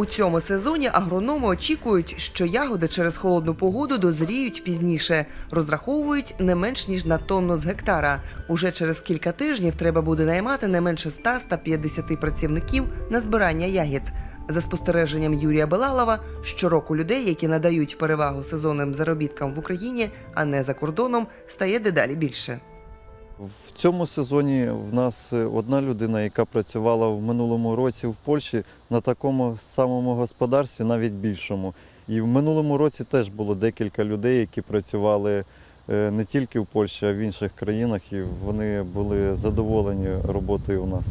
У цьому сезоні агрономи очікують, що ягоди через холодну погоду дозріють пізніше, розраховують не менш ніж на тонну з гектара. Уже через кілька тижнів треба буде наймати не менше 100-150 працівників на збирання ягід. За спостереженням Юрія Белалова, щороку людей, які надають перевагу сезонним заробіткам в Україні, а не за кордоном, стає дедалі більше. В цьому сезоні в нас е, одна людина, яка працювала в минулому році в Польщі на такому самому господарстві, навіть більшому. І в минулому році теж було декілька людей, які працювали е, не тільки в Польщі, а й в інших країнах, і вони були задоволені роботою у нас.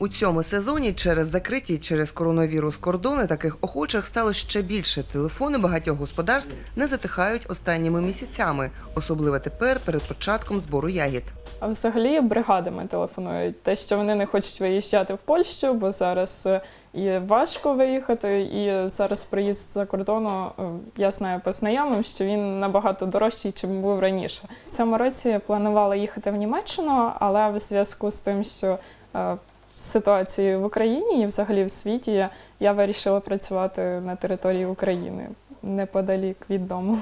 У цьому сезоні через закриті через коронавірус кордони таких охочих стало ще більше. Телефони багатьох господарств не затихають останніми місяцями, особливо тепер перед початком збору ягід. А взагалі бригадами телефонують. Те, що вони не хочуть виїжджати в Польщу, бо зараз е, і важко виїхати, і зараз приїзд за кордону, е, я знаю по знайомим, що він набагато дорожчий, чим був раніше. В цьому році планувала їхати в Німеччину, але в зв'язку з тим, що ситуації в Україні і взагалі в світі, я, я вирішила працювати на території України неподалік від дому.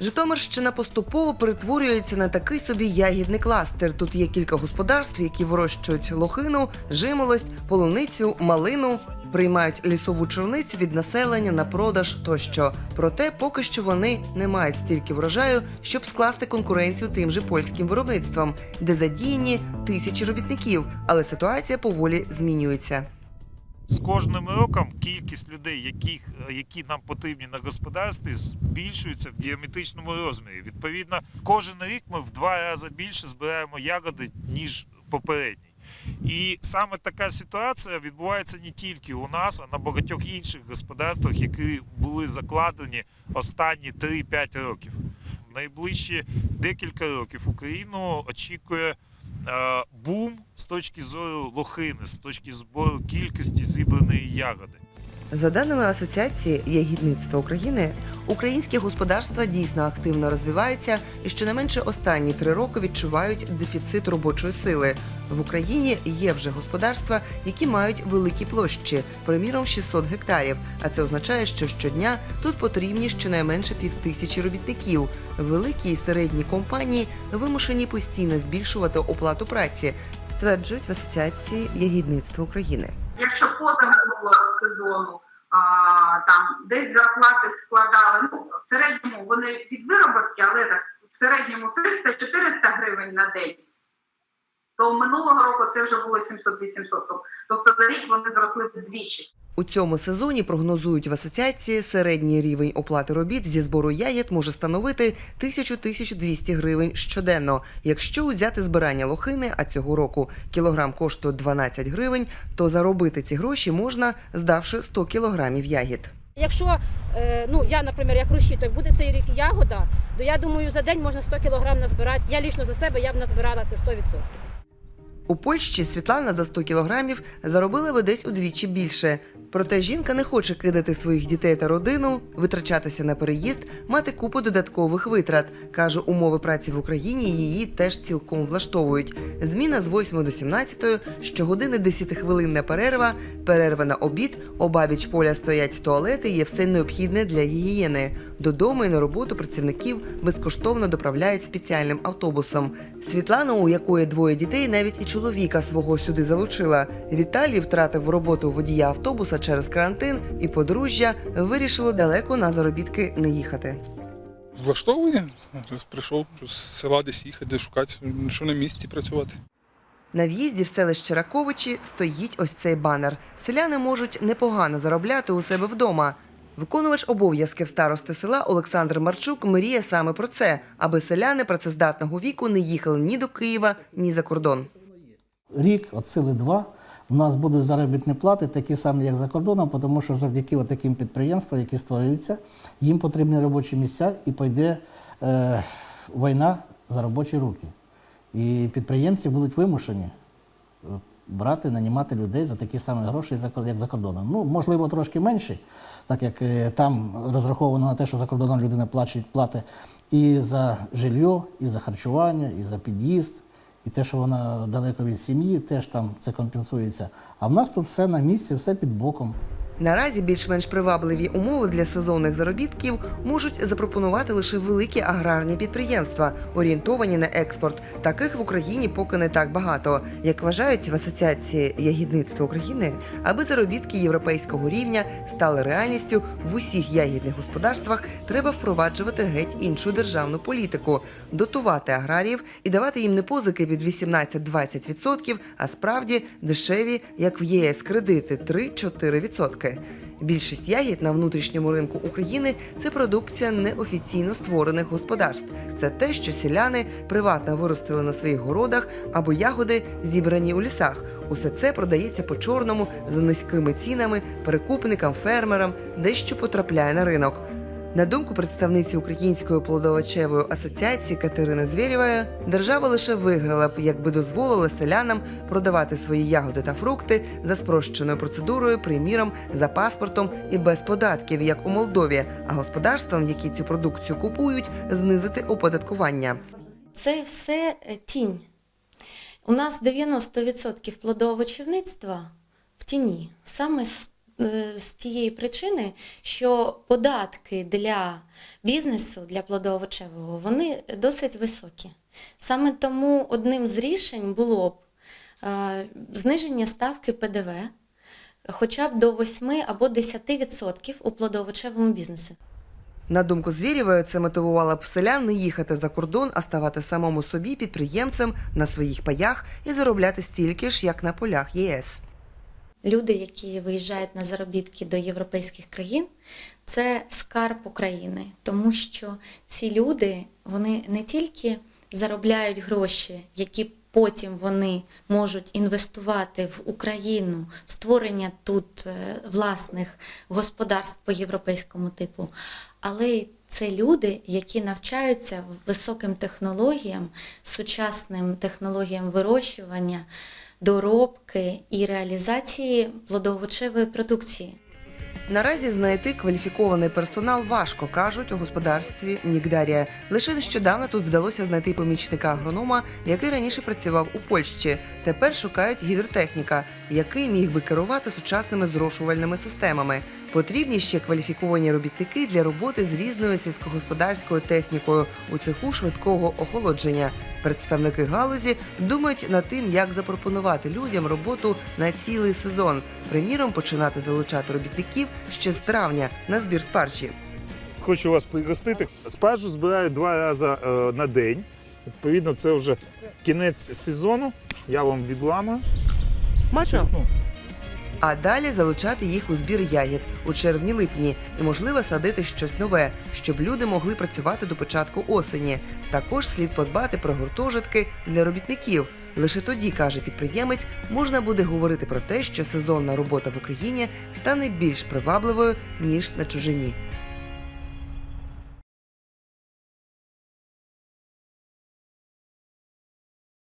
Житомирщина поступово перетворюється на такий собі ягідний кластер. Тут є кілька господарств, які вирощують лохину, жимолость, полуницю, малину. Приймають лісову чорницю від населення на продаж тощо. Проте поки що вони не мають стільки врожаю, щоб скласти конкуренцію тим же польським виробництвам, де задіяні тисячі робітників. Але ситуація поволі змінюється. З кожним роком кількість людей, яких, які нам потрібні на господарстві, збільшується в геометричному розмірі. Відповідно, кожен рік ми в два рази більше збираємо ягоди, ніж попередній. І саме така ситуація відбувається не тільки у нас, а на багатьох інших господарствах, які були закладені останні 3-5 років. Найближчі декілька років Україну очікує е, бум з точки зору лохини, з точки зору кількості зібраної ягоди. За даними Асоціації ягідництва України, українські господарства дійсно активно розвиваються і щонайменше останні три роки відчувають дефіцит робочої сили. В Україні є вже господарства, які мають великі площі, приміром 600 гектарів. А це означає, що щодня тут потрібні щонайменше півтисячі робітників. Великі і середні компанії вимушені постійно збільшувати оплату праці, стверджують в Асоціації ягідництва України. Якщо поза минулого сезону а, там десь зарплати складали, ну в середньому вони від вироботки, але так в середньому 300-400 гривень на день, то минулого року це вже було 700-800. Тобто за рік вони зросли вдвічі. У цьому сезоні прогнозують в асоціації середній рівень оплати робіт зі збору ягід може становити 1000-1200 гривень щоденно. Якщо взяти збирання лохини, а цього року кілограм коштує 12 гривень, то заробити ці гроші можна, здавши 100 кілограмів ягід. Якщо е, ну я, наприклад, як розчиток, буде цей рік ягода, то я думаю, за день можна 100 кілограм назбирати. Я лічно за себе я б назбирала це 100%. У Польщі Світлана за 100 кілограмів заробила би десь удвічі більше. Проте жінка не хоче кидати своїх дітей та родину, витрачатися на переїзд, мати купу додаткових витрат. Каже, умови праці в Україні її теж цілком влаштовують. Зміна з 8 до 17, щогодини 10-хвилинна перерва, перерва на обід, обабіч поля стоять туалети, є все необхідне для гігієни. Додому і на роботу працівників безкоштовно доправляють спеціальним автобусом. Світлана, у якої двоє дітей, навіть і чоловіка свого сюди залучила. Віталій втратив роботу водія автобуса через карантин, і подружжя вирішило далеко на заробітки не їхати. Влаштовує. Раз прийшов з села десь їхати, десь шукати, що на місці працювати. На в'їзді в селище Раковичі стоїть ось цей банер. Селяни можуть непогано заробляти у себе вдома. Виконувач обов'язків старости села Олександр Марчук мріє саме про це, аби селяни працездатного віку не їхали ні до Києва, ні за кордон. рік, от сили два, у нас будуть заробітні плати такі самі, як за кордоном, тому що завдяки таким підприємствам, які створюються, їм потрібні робочі місця і пойде е, війна за робочі руки. І підприємці будуть вимушені е, брати, нанімати людей за такі самі гроші, як за кордоном. Ну, можливо, трошки менші, так як е, там розраховано на те, що за кордоном людина платить плати і за жилье, і за харчування, і за під'їзд. І те, що вона далеко від сім'ї, теж там це компенсується. А в нас тут все на місці, все під боком. Наразі більш-менш привабливі умови для сезонних заробітків можуть запропонувати лише великі аграрні підприємства, орієнтовані на експорт. Таких в Україні поки не так багато. Як вважають в Асоціації ягідництва України, аби заробітки європейського рівня стали реальністю в усіх ягідних господарствах, треба впроваджувати геть іншу державну політику, дотувати аграріїв і давати їм не позики під 18-20%, а справді дешеві, як в ЄС, кредити 3-4%. Більшість ягід на внутрішньому ринку України це продукція неофіційно створених господарств. Це те, що селяни приватно виростили на своїх городах або ягоди зібрані у лісах. Усе це продається по чорному за низькими цінами перекупникам, фермерам, дещо потрапляє на ринок. На думку представниці Української плодовочевої асоціації Катерини Звєрєвої, держава лише виграла б, якби дозволила селянам продавати свої ягоди та фрукти за спрощеною процедурою, приміром, за паспортом і без податків, як у Молдові, а господарствам, які цю продукцію купують, знизити оподаткування. Це все е, тінь. У нас 90% плодовочівництва в тіні. Саме з тієї причини, що податки для бізнесу, для плодовочевого, вони досить високі. Саме тому одним з рішень було б е, зниження ставки ПДВ хоча б до 8 або 10% у плодовочевому бізнесі. На думку Звєрєвої, це мотивувало б селян не їхати за кордон, а ставати самому собі підприємцем на своїх паях і заробляти стільки ж, як на полях ЄС. Люди, які виїжджають на заробітки до європейських країн, це скарб України, тому що ці люди вони не тільки заробляють гроші, які потім вони можуть інвестувати в Україну, в створення тут е, власних господарств по європейському типу, але й це люди, які навчаються високим технологіям, сучасним технологіям вирощування, доробки і реалізації плодовочевої продукції. Наразі знайти кваліфікований персонал важко, кажуть у господарстві Нігдарія. Лише нещодавно тут вдалося знайти помічника агронома, який раніше працював у Польщі. Тепер шукають гідротехніка, який міг би керувати сучасними зрошувальними системами. Потрібні ще кваліфіковані робітники для роботи з різною сільськогосподарською технікою у цеху швидкого охолодження. Представники галузі думають над тим, як запропонувати людям роботу на цілий сезон. Приміром, починати залучати робітників ще з травня на збір спаржі. Хочу вас пригостити. Спаржу збирають два рази е, на день. Відповідно, це вже кінець сезону. Я вам відламаю. Смачно? А далі залучати їх у збір ягід у червні-липні і, можливо, садити щось нове, щоб люди могли працювати до початку осені. Також слід подбати про гуртожитки для робітників. Лише тоді, каже підприємець, можна буде говорити про те, що сезонна робота в Україні стане більш привабливою ніж на чужині.